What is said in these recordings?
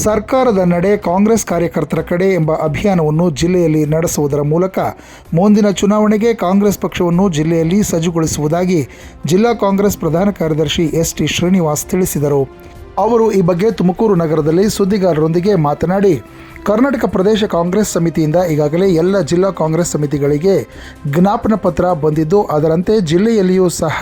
ಸರ್ಕಾರದ ನಡೆ ಕಾಂಗ್ರೆಸ್ ಕಾರ್ಯಕರ್ತರ ಕಡೆ ಎಂಬ ಅಭಿಯಾನವನ್ನು ಜಿಲ್ಲೆಯಲ್ಲಿ ನಡೆಸುವುದರ ಮೂಲಕ ಮುಂದಿನ ಚುನಾವಣೆಗೆ ಕಾಂಗ್ರೆಸ್ ಪಕ್ಷವನ್ನು ಜಿಲ್ಲೆಯಲ್ಲಿ ಸಜ್ಜುಗೊಳಿಸುವುದಾಗಿ ಜಿಲ್ಲಾ ಕಾಂಗ್ರೆಸ್ ಪ್ರಧಾನ ಕಾರ್ಯದರ್ಶಿ ಎಸ್ ಟಿ ಶ್ರೀನಿವಾಸ್ ತಿಳಿಸಿದರು. ಅವರು ಈ ಬಗ್ಗೆ ತುಮಕೂರು ನಗರದಲ್ಲಿ ಸುದ್ದಿಗಾರರೊಂದಿಗೆ ಮಾತನಾಡಿ, ಕರ್ನಾಟಕ ಪ್ರದೇಶ ಕಾಂಗ್ರೆಸ್ ಸಮಿತಿಯಿಂದ ಈಗಾಗಲೇ ಎಲ್ಲ ಜಿಲ್ಲಾ ಕಾಂಗ್ರೆಸ್ ಸಮಿತಿಗಳಿಗೆ ಜ್ಞಾಪನ ಪತ್ರ ಬಂದಿದ್ದು, ಅದರಂತೆ ಜಿಲ್ಲೆಯಲ್ಲಿಯೂ ಸಹ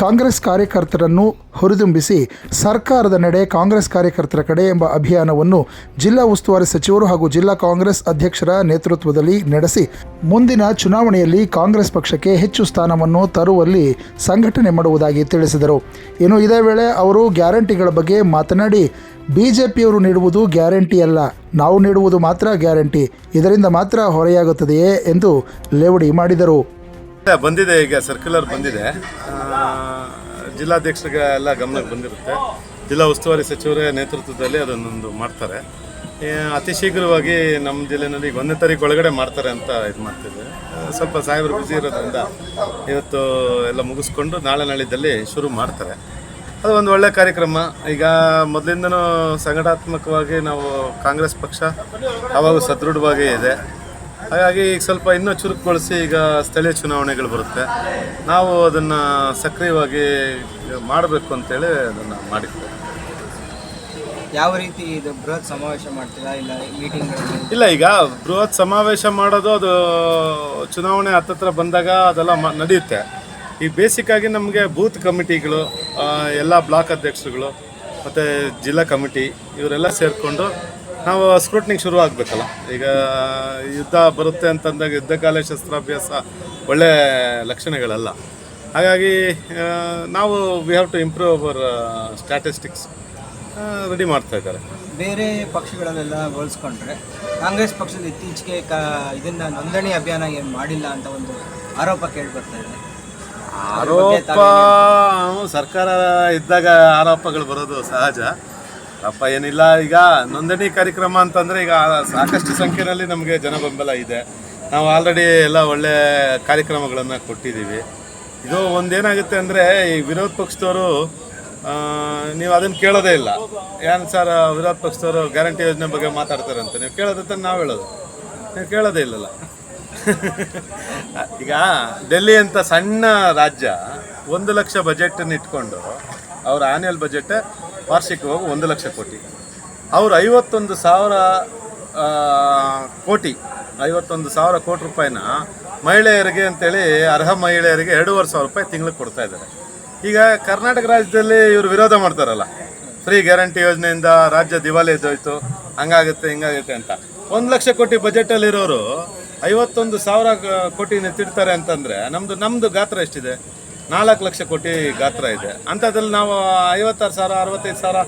ಕಾಂಗ್ರೆಸ್ ಕಾರ್ಯಕರ್ತರನ್ನು ಹುರಿದುಂಬಿಸಿ ಸರ್ಕಾರದ ನಡೆ ಕಾಂಗ್ರೆಸ್ ಕಾರ್ಯಕರ್ತರ ಕಡೆ ಎಂಬ ಅಭಿಯಾನವನ್ನು ಜಿಲ್ಲಾ ಉಸ್ತುವಾರಿ ಸಚಿವರು ಹಾಗೂ ಜಿಲ್ಲಾ ಕಾಂಗ್ರೆಸ್ ಅಧ್ಯಕ್ಷರ ನೇತೃತ್ವದಲ್ಲಿ ನಡೆಸಿ ಮುಂದಿನ ಚುನಾವಣೆಯಲ್ಲಿ ಕಾಂಗ್ರೆಸ್ ಪಕ್ಷಕ್ಕೆ ಹೆಚ್ಚು ಸ್ಥಾನವನ್ನು ತರುವಲ್ಲಿ ಸಂಘಟನೆ ಮಾಡುವುದಾಗಿ ತಿಳಿಸಿದರು. ಇನ್ನು ಇದೇ ವೇಳೆ ಅವರು ಗ್ಯಾರಂಟಿಗಳ ಬಗ್ಗೆ ಮಾತನಾಡಿ, ಬಿಜೆಪಿಯವರು ನೀಡುವುದು ಗ್ಯಾರಂಟಿ ಅಲ್ಲ, ನಾವು ನೀಡುವುದು ಮಾತ್ರ ಗ್ಯಾರಂಟಿ, ಇದರಿಂದ ಮಾತ್ರ ಹೊರೆಯಾಗುತ್ತದೆಯೇ ಎಂದು ಲೇವಡಿ ಮಾಡಿದರು. ಬಂದಿದೆ ಈಗ ಸರ್ಕ್ಯುಲರ್ ಬಂದಿದೆ. ಜಿಲ್ಲಾಧ್ಯಕ್ಷರಿಗೆ ಎಲ್ಲ ಗಮನಕ್ಕೆ ಬಂದಿರುತ್ತೆ. ಜಿಲ್ಲಾ ಉಸ್ತುವಾರಿ ಸಚಿವರ ನೇತೃತ್ವದಲ್ಲಿ ಅದನ್ನೊಂದು ಮಾಡ್ತಾರೆ. ಅತಿ ಶೀಘ್ರವಾಗಿ ನಮ್ಮ ಜಿಲ್ಲೆನಲ್ಲಿ ಈಗ ಒಂದನೇ ತಾರೀಕು ಒಳಗಡೆ ಮಾಡ್ತಾರೆ ಅಂತ ಇದು ಮಾಡ್ತಿದ್ದೆ ಸ್ವಲ್ಪ ಸಾಹೇಬರು ಬ್ಯುಸಿ ಇರೋದ್ರಿಂದ ಇವತ್ತು ಎಲ್ಲ ಮುಗಿಸ್ಕೊಂಡು ನಾಳೆ ನಾಳಿದ್ದಲ್ಲಿ ಶುರು ಮಾಡ್ತಾರೆ. ಅದು ಒಂದು ಒಳ್ಳೆ ಕಾರ್ಯಕ್ರಮ. ಈಗ ಮೊದಲಿಂದನೂ ಸಂಘಟಾತ್ಮಕವಾಗಿ ನಾವು ಕಾಂಗ್ರೆಸ್ ಪಕ್ಷ ಅವಾಗ ಸದೃಢವಾಗಿ ಇದೆ. ಹಾಗಾಗಿ ಈಗ ಸ್ವಲ್ಪ ಇನ್ನೂ ಚುರುಕುಗೊಳಿಸಿ ಈಗ ಸ್ಥಳೀಯ ಚುನಾವಣೆಗಳು ಬರುತ್ತೆ. ನಾವು ಅದನ್ನು ಸಕ್ರಿಯವಾಗಿ ಮಾಡಬೇಕು ಅಂತೇಳಿ ಅದನ್ನು ಮಾಡಿದ್ದೇವೆ ಯಾವ ರೀತಿ ಇದು ಬೃಹತ್ ಸಮಾವೇಶ ಮಾಡ್ತೀರಾ ಇಲ್ಲ ಮೀಟಿಂಗ್ ಇಲ್ಲ ಈಗ ಬೃಹತ್ ಸಮಾವೇಶ ಮಾಡೋದು ಅದು ಚುನಾವಣೆ ಹತ್ತತ್ರ ಬಂದಾಗ ಅದೆಲ್ಲ ನಡೆಯುತ್ತೆ. ಈಗ ಬೇಸಿಕ್ಕಾಗಿ ನಮಗೆ ಬೂತ್ ಕಮಿಟಿಗಳು ಎಲ್ಲ ಬ್ಲಾಕ್ ಅಧ್ಯಕ್ಷರುಗಳು ಮತ್ತು ಜಿಲ್ಲಾ ಕಮಿಟಿ ಇವರೆಲ್ಲ ಸೇರಿಕೊಂಡು ನಾವು ಸ್ಕ್ರೂಟ್ನಿಗೆ ಶುರು ಆಗಬೇಕಲ್ಲ. ಈಗ ಯುದ್ಧ ಬರುತ್ತೆ ಅಂತಂದಾಗ ಯುದ್ಧ ಕಾಲ ಶಸ್ತ್ರಾಭ್ಯಾಸ ಒಳ್ಳೆ ಲಕ್ಷಣಗಳಲ್ಲ. ಹಾಗಾಗಿ ನಾವು we have to improve our statistics ready ಮಾಡ್ತಾ ಇದ್ದಾರೆ. ಬೇರೆ ಪಕ್ಷಗಳಲ್ಲೆಲ್ಲ ಹೋಲಿಸ್ಕೊಂಡ್ರೆ ಕಾಂಗ್ರೆಸ್ ಪಕ್ಷದ ಇತ್ತೀಚೆಗೆ ಕ ಇದನ್ನ ನೋಂದಣಿ ಅಭಿಯಾನ ಏನು ಮಾಡಿಲ್ಲ ಅಂತ ಒಂದು ಆರೋಪ ಕೇಳಿ ಬರ್ತಾ ಇದೆ ಆರೋಪ ಸರ್ಕಾರ ಇದ್ದಾಗ ಆರೋಪಗಳು ಬರೋದು ಸಹಜ. ಅಪ್ಪ ಏನಿಲ್ಲ, ಈಗ ನೋಂದಣಿ ಕಾರ್ಯಕ್ರಮ ಅಂತಂದ್ರೆ ಈಗ ಸಾಕಷ್ಟು ಸಂಖ್ಯೆಯಲ್ಲಿ ನಮಗೆ ಜನ ಬೆಂಬಲ ಇದೆ. ನಾವು ಆಲ್ರೆಡಿ ಎಲ್ಲ ಒಳ್ಳೆ ಕಾರ್ಯಕ್ರಮಗಳನ್ನು ಕೊಟ್ಟಿದ್ದೀವಿ. ಇದು ಒಂದೇನಾಗುತ್ತೆ ಅಂದರೆ ಈ ವಿರೋಧ ಪಕ್ಷದವರು ನೀವು ಅದನ್ನು ಕೇಳೋದೇ ಇಲ್ಲ. ಏನು ಸರ್ ವಿರೋಧ ಪಕ್ಷದವರು ಗ್ಯಾರಂಟಿ ಯೋಜನೆ ಬಗ್ಗೆ ಮಾತಾಡ್ತಾರೆ ಅಂತ ನೀವು ಕೇಳೋದಂತ ನಾವು ಹೇಳೋದು. ನೀವು ಕೇಳೋದೇ ಇಲ್ಲಲ್ಲ. ಈಗ ಡೆಲ್ಲಿ ಅಂತ ಸಣ್ಣ ರಾಜ್ಯ, ಒಂದು ಲಕ್ಷ ಬಜೆಟನ್ನು ಇಟ್ಕೊಂಡು, ಅವ್ರ ಆನ್ಯಲ್ ಬಜೆಟ್ ವಾರ್ಷಿಕವಾಗಿ ಒಂದು ಲಕ್ಷ ಕೋಟಿ. ಅವರು ಐವತ್ತೊಂದು ಸಾವಿರ ಕೋಟಿ, ಐವತ್ತೊಂದು ಸಾವಿರ ಕೋಟಿ ರೂಪಾಯಿನ ಮಹಿಳೆಯರಿಗೆ ಅಂತೇಳಿ ಅರ್ಹ ಮಹಿಳೆಯರಿಗೆ ಎರಡೂವರೆ ಸಾವಿರ ರೂಪಾಯಿ ತಿಂಗಳು ಕೊಡ್ತಾ ಇದ್ದಾರೆ. ಈಗ ಕರ್ನಾಟಕ ರಾಜ್ಯದಲ್ಲಿ ಇವರು ವಿರೋಧ ಮಾಡ್ತಾರಲ್ಲ ಫ್ರೀ ಗ್ಯಾರಂಟಿ ಯೋಜನೆಯಿಂದ ರಾಜ್ಯ ದಿವಾಲಿ ಎದ್ದೋಯ್ತು, ಹಂಗಾಗುತ್ತೆ, ಹಿಂಗಾಗುತ್ತೆ ಅಂತ. ಒಂದು ಲಕ್ಷ ಕೋಟಿ ಬಜೆಟಲ್ಲಿರೋರು ಐವತ್ತೊಂದು ಸಾವಿರ ಕೋಟಿನ ತಿಡ್ತಾರೆ ಅಂತಂದರೆ ನಮ್ಮದು ನಮ್ಮದು ಗಾತ್ರ ಎಷ್ಟಿದೆ? ನಾಲ್ಕು ಲಕ್ಷ ಕೋಟಿ ಗಾತ್ರ ಇದೆ. ಅಂಥದ್ರಲ್ಲಿ ನಾವು ಐವತ್ತಾರು ಸಾವಿರ, ಅರವತ್ತೈದು ಸಾವಿರ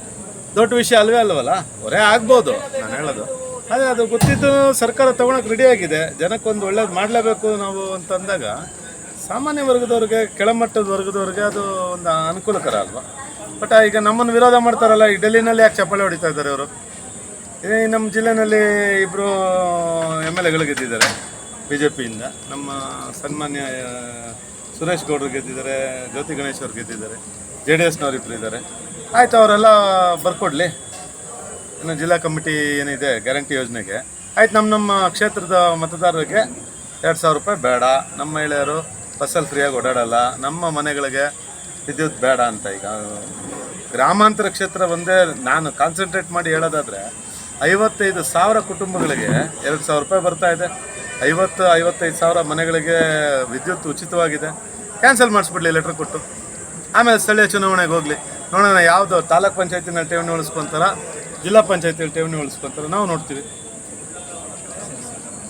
ದೊಡ್ಡ ವಿಷಯ ಅಲ್ವೇ ಅಲ್ವಲ್ಲ? ಹೊರೆ ಆಗ್ಬೋದು, ನಾನು ಹೇಳೋದು. ಅದೇ ಅದು ಗೊತ್ತಿದ್ದು ಸರ್ಕಾರ ತೊಗೊಳಕ್ಕೆ ರೆಡಿಯಾಗಿದೆ ಜನಕ್ಕೊಂದು ಒಳ್ಳೇದು ಮಾಡಲೇಬೇಕು ನಾವು ಅಂತಂದಾಗ ಸಾಮಾನ್ಯ ವರ್ಗದವ್ರಿಗೆ, ಕೆಳಮಟ್ಟದ ವರ್ಗದವ್ರಿಗೆ ಅದು ಒಂದು ಅನುಕೂಲಕರ ಅಲ್ವಾ? ಬಟ್ ಈಗ ನಮ್ಮನ್ನು ವಿರೋಧ ಮಾಡ್ತಾರಲ್ಲ, ಈ ಡೆಲ್ಲಿನಲ್ಲಿ ಯಾಕೆ ಚಪ್ಪಾಳೆ ಹೊಡಿತಾ ಇದ್ದಾರೆ ಅವರು? ಈ ನಮ್ಮ ಜಿಲ್ಲೆನಲ್ಲಿ ಇಬ್ಬರು ಎಂ ಎಲ್ ಎಗಳು ಗೆದ್ದಿದ್ದಾರೆ ಬಿ ಜೆ ಪಿಯಿಂದ ನಮ್ಮ ಸನ್ಮಾನ್ಯ ಸುರೇಶ್ ಗೌಡರು ಗೆದ್ದಿದ್ದಾರೆ ಜ್ಯೋತಿ ಗಣೇಶ್ ಅವ್ರು ಗೆದ್ದಿದ್ದಾರೆ ಜೆ ಡಿ ಎಸ್ನವ್ರು ಇಬ್ಬರು ಇದ್ದಾರೆ. ಆಯಿತು ಅವರೆಲ್ಲ ಬರ್ಕೊಡ್ಲಿ. ಇನ್ನು ಜಿಲ್ಲಾ ಕಮಿಟಿ ಏನಿದೆ ಗ್ಯಾರಂಟಿ ಯೋಜನೆಗೆ. ಆಯ್ತು ನಮ್ಮ ನಮ್ಮ ಕ್ಷೇತ್ರದ ಮತದಾರರಿಗೆ ಎರಡು ಸಾವಿರ ರೂಪಾಯಿ ಬೇಡ. ನಮ್ಮ ಮಹಿಳೆಯರು ಬಸ್ಸಲ್ಲಿ ಫ್ರೀಯಾಗಿ ಓಡಾಡಲ್ಲ. ನಮ್ಮ ಮನೆಗಳಿಗೆ ವಿದ್ಯುತ್ ಬೇಡ ಅಂತ ಈಗ. ಗ್ರಾಮಾಂತರ ಕ್ಷೇತ್ರ ಒಂದೇ ನಾನು ಕಾನ್ಸಂಟ್ರೇಟ್ ಮಾಡಿ ಹೇಳೋದಾದರೆ ಐವತ್ತೈದು ಸಾವಿರ ಕುಟುಂಬಗಳಿಗೆ ಎರಡು ಸಾವಿರ ರೂಪಾಯಿ ಬರ್ತಾ ಇದೆ. ಐವತ್ತು ಐವತ್ತೈದು ಸಾವಿರ ಮನೆಗಳಿಗೆ ವಿದ್ಯುತ್ ಉಚಿತವಾಗಿದೆ. ಕ್ಯಾನ್ಸಲ್ ಮಾಡಿಸ್ಬಿಡ್ಲಿ ಲೆಟ್ರ್ ಕೊಟ್ಟು. ಆಮೇಲೆ ಸ್ಥಳೀಯ ಚುನಾವಣೆಗೆ ಹೋಗಲಿ. ನೋಡೋಣ ಯಾವುದು ತಾಲೂಕ್ ಪಂಚಾಯತಿನಲ್ಲಿ ಠೇವಣಿ ಉಳಿಸ್ಕೊಂತಾರ ಜಿಲ್ಲಾ ಪಂಚಾಯತಿಯಲ್ಲಿ ಠೇವಣಿ ಉಳಿಸ್ಕೊಂತಾರ ನಾವು ನೋಡ್ತೀವಿ.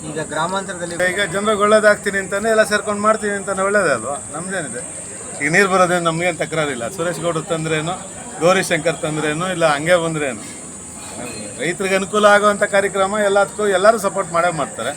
ಈಗ ಗ್ರಾಮಾಂತರದಲ್ಲಿ ಈಗ ಜನರಿಗೆ ಒಳ್ಳೇದಾಗ್ತೀನಿ ಅಂತಲೇ ಎಲ್ಲ ಸೇರ್ಕೊಂಡು ಮಾಡ್ತೀನಿ ಅಂತಾನೆ ಒಳ್ಳೇದೇ ಅಲ್ವಾ? ನಮ್ದೇನಿದೆ. ಈಗ ನೀರು ಬರೋದೇನು ನಮಗೇನು ತಕರಾರಿಲ್ಲ ಸುರೇಶ್ ಗೌಡ್ರು ತಂದ್ರೇನು ಗೌರಿಶಂಕರ್ ತಂದ್ರೇನು ಇಲ್ಲ ಹಂಗೆ ಬಂದ್ರೇನು. ರೈತರಿಗೆ ಅನುಕೂಲ ಆಗುವಂಥ ಕಾರ್ಯಕ್ರಮ ಎಲ್ಲದಕ್ಕೂ ಎಲ್ಲರೂ ಸಪೋರ್ಟ್ ಮಾಡೇ ಮಾಡ್ತಾರೆ.